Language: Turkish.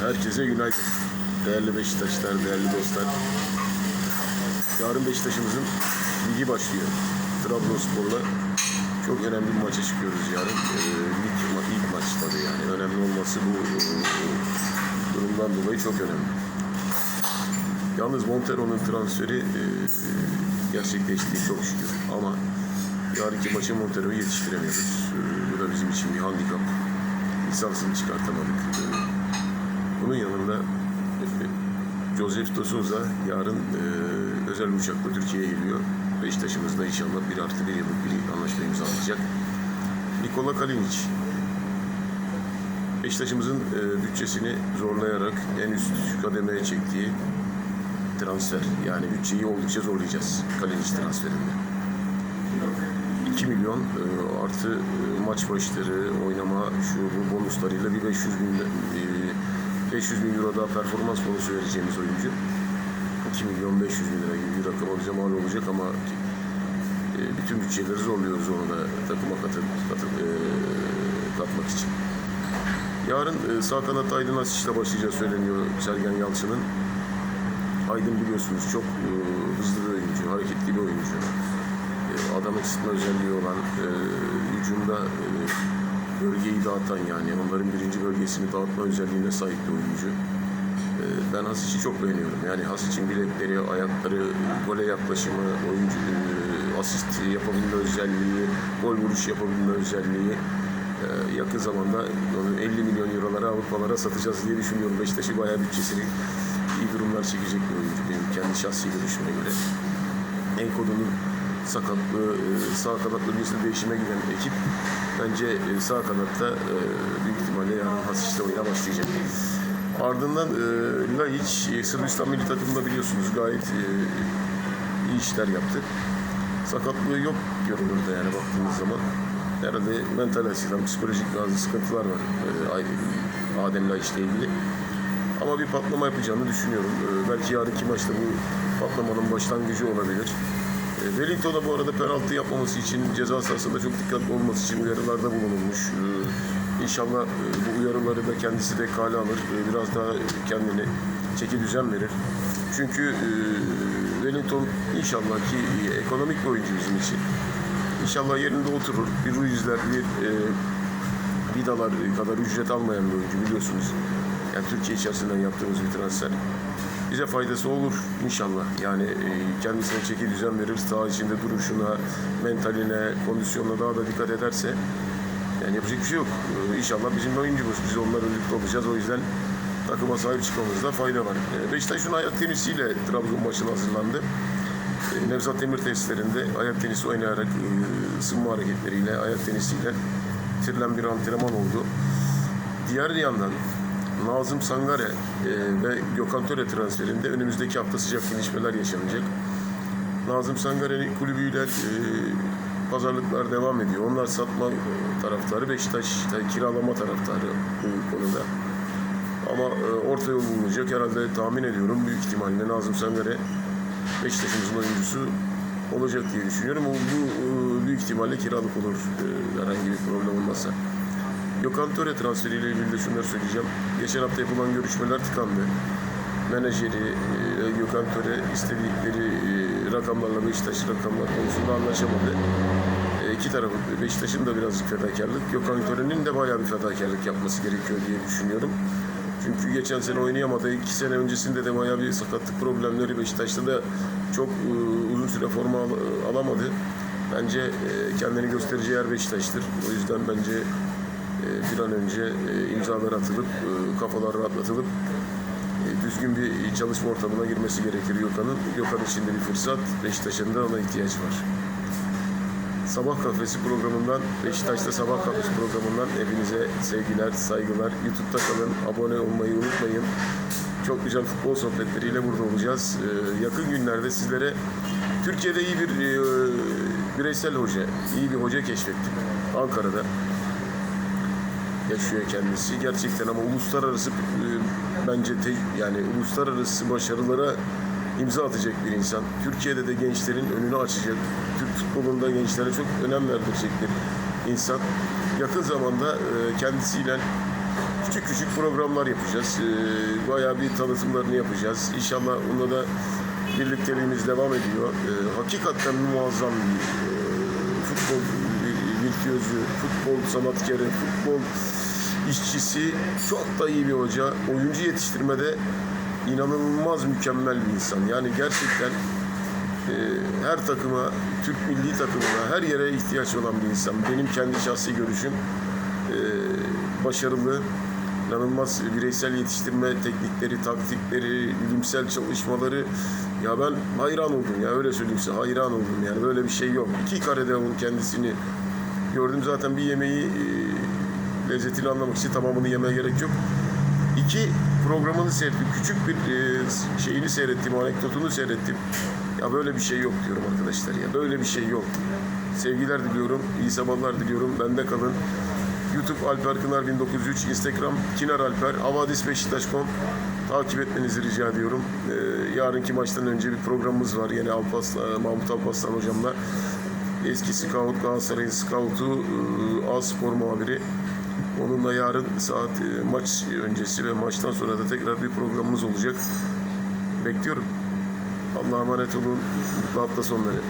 Herkese günaydın. Değerli Beşiktaşlar, değerli dostlar. Yarın Beşiktaş'ımızın ligi başlıyor. Trabzonspor'la çok önemli bir maça çıkıyoruz yarın. Ee, lig ma- ilk maç tabii yani. Önemli olması bu e, durumdan dolayı çok önemli. Yalnız Montero'nun transferi e, gerçekleşti çok şükür. Ama yarınki maça Montero'yu yetiştiremiyoruz. E, bu da bizim için bir handikap. Lisansını çıkartamadık. Bunun yanında Joseph de Souza yarın e, özel uçakla Türkiye'ye geliyor. Beşiktaş'ımızda inşallah bir artı bir yıllık bir anlaşma imzalayacak. Nikola Kalinic Beşiktaş'ımızın e, bütçesini zorlayarak en üst kademeye çektiği transfer. Yani bütçeyi oldukça zorlayacağız Kalinic transferinde. 2 milyon e, artı e, maç başları, oynama, şu bu bonuslarıyla bir 500 bin e, 500 bin euro daha performans bonusu vereceğimiz oyuncu. 2 milyon 500 bin lira gibi bir rakam bize mal olacak ama e, bütün bütçeleri zorluyoruz onu da takıma katı, katı, e, katmak için. Yarın e, sağ kanatta Aydın Asiş'le başlayacağı söyleniyor Sergen Yalçın'ın. Aydın biliyorsunuz çok e, hızlı bir oyuncu, hareketli bir oyuncu. E, adam ısıtma özelliği olan, e, hücumda e, bölgeyi dağıtan yani onların birinci bölgesini dağıtma özelliğine sahip bir oyuncu. E, ben Hasic'i çok beğeniyorum. Yani Hasic'in bilekleri, ayakları, gole yaklaşımı, oyuncu e, asist yapabilme özelliği, gol vuruş yapabilme özelliği. E, yakın zamanda onu 50 milyon eurolara Avrupalara satacağız diye düşünüyorum. Beşiktaş'ı bayağı bütçesini iyi durumlar çekecek bir oyuncu benim kendi şahsi görüşüme göre. Enkodu'nun sakatlığı, e, sağ kanat bölgesinde değişime giden ekip bence e, sağ kanatta e, büyük ihtimalle yarın Hasiş'te oyuna başlayacak. Ardından e, Laiç, Sırbistan milli takımında biliyorsunuz gayet iyi işler yaptı. Sakatlığı yok görünürde yani baktığınız zaman. Herhalde mental açıdan psikolojik bazı sıkıntılar var Adem Laiç'le ilgili. Ama bir patlama yapacağını düşünüyorum. Belki yarınki maçta bu patlamanın başlangıcı olabilir. Ee, Wellington'a bu arada penaltı yapmaması için ceza sahasında çok dikkatli olması için uyarılarda bulunulmuş. Ee, İnşallah e, bu uyarıları da kendisi de kale alır. Ee, Biraz daha kendini çeki düzen verir. Çünkü e, Wellington inşallah ki ekonomik bir oyuncu bizim için. İnşallah yerinde oturur. Bir Ruizler, bir e, Vidalar kadar ücret almayan bir oyuncu biliyorsunuz. Yani Türkiye içerisinden yaptığımız bir transfer. Bize faydası olur inşallah. Yani e, kendisine çeki düzen verir, saha içinde duruşuna, mentaline, kondisyonuna daha da dikkat ederse yani yapacak bir şey yok. E, İnşallah bizim de oyuncumuz. Biz onlarla birlikte olacağız. O yüzden takıma sahip çıkmamızda fayda var. E, Beşiktaş'ın ayak tenisiyle Trabzon maçına hazırlandı. E, Nevzat Demir tesislerinde ayak tenisi oynayarak e, ısınma hareketleriyle, ayak tenisiyle bitirilen bir antrenman oldu. Diğer yandan Nazım Sangare e, ve Gökhan Töre transferinde önümüzdeki hafta sıcak gelişmeler yaşanacak. Nazım Sangare'nin kulübüyle e, pazarlıklar devam ediyor. Onlar satma taraftarı, Beşiktaş'ta kiralama taraftarı bu konuda. Ama e, orta yol bulunacak. Herhalde tahmin ediyorum büyük ihtimalle Nazım Sangare Beşiktaş'ımızın oyuncusu olacak diye düşünüyorum. Bu e, büyük ihtimalle kiralık olur herhangi bir problem olmazsa. Gökhan Töre transferiyle ilgili de şunları söyleyeceğim. Geçen hafta yapılan görüşmeler tıkandı. Menajeri e, Gökhan Töre istedikleri e, rakamlarla Beşiktaş rakamlar konusunda anlaşamadı. E, iki tarafı Beşiktaş'ın da birazcık fedakarlık, Gökhan Töre'nin de bayağı bir fedakarlık yapması gerekiyor diye düşünüyorum. Çünkü geçen sene oynayamadı. iki sene öncesinde de bayağı bir sakatlık problemleri Beşiktaş'ta da çok e, uzun süre forma al- alamadı. Bence e, kendini göstereceği yer Beşiktaş'tır. O yüzden bence bir an önce e, imzalar atılıp, e, kafalar rahatlatılıp e, düzgün bir çalışma ortamına girmesi gerekir Gökhan'ın. Gökhan için de bir fırsat, Beşiktaş'ın da ona ihtiyaç var. Sabah Kafesi programından, Beşiktaş'ta Sabah Kafesi programından hepinize sevgiler, saygılar. YouTube'da kalın, abone olmayı unutmayın. Çok güzel futbol sohbetleriyle burada olacağız. Ee, yakın günlerde sizlere Türkiye'de iyi bir e, bireysel hoca, iyi bir hoca keşfettim. Ankara'da yaşıyor kendisi. Gerçekten ama uluslararası e, bence te- yani uluslararası başarılara imza atacak bir insan. Türkiye'de de gençlerin önünü açacak. Türk futbolunda gençlere çok önem verdirecek bir insan. Yakın zamanda e, kendisiyle küçük küçük programlar yapacağız. Ee, bayağı bir tanıtımlarını yapacağız. İnşallah onunla da birlikteliğimiz devam ediyor. Hakikaten muazzam bir e, futbol virtüözü, futbol sanatkarı, futbol işçisi, çok da iyi bir hoca. Oyuncu yetiştirmede inanılmaz mükemmel bir insan. Yani gerçekten e, her takıma, Türk milli takımına, her yere ihtiyaç olan bir insan. Benim kendi şahsi görüşüm e, başarılı, inanılmaz bireysel yetiştirme teknikleri, taktikleri, bilimsel çalışmaları. Ya ben hayran oldum ya öyle söyleyeyim size hayran oldum yani böyle bir şey yok. İki karede onun kendisini gördüm zaten bir yemeği e, lezzetini anlamak için tamamını yemeye gerek yok. İki programını seyrettim. Küçük bir e, şeyini seyrettim, anekdotunu seyrettim. Ya böyle bir şey yok diyorum arkadaşlar ya. Böyle bir şey yok. Sevgiler diliyorum, iyi sabahlar diliyorum. Bende kalın. YouTube Alper Kınar 1903, Instagram Kinar Alper, Havadis Beşiktaş.com takip etmenizi rica ediyorum. Ee, yarınki maçtan önce bir programımız var. Yine Alpaslan, Mahmut Alpaslan hocamla. Eski scout, Galatasaray'ın scoutu, e, A Spor muhabiri. Onunla yarın saat e, maç öncesi ve maçtan sonra da tekrar bir programımız olacak. Bekliyorum. Allah'a emanet olun. Mutlu hafta sonları.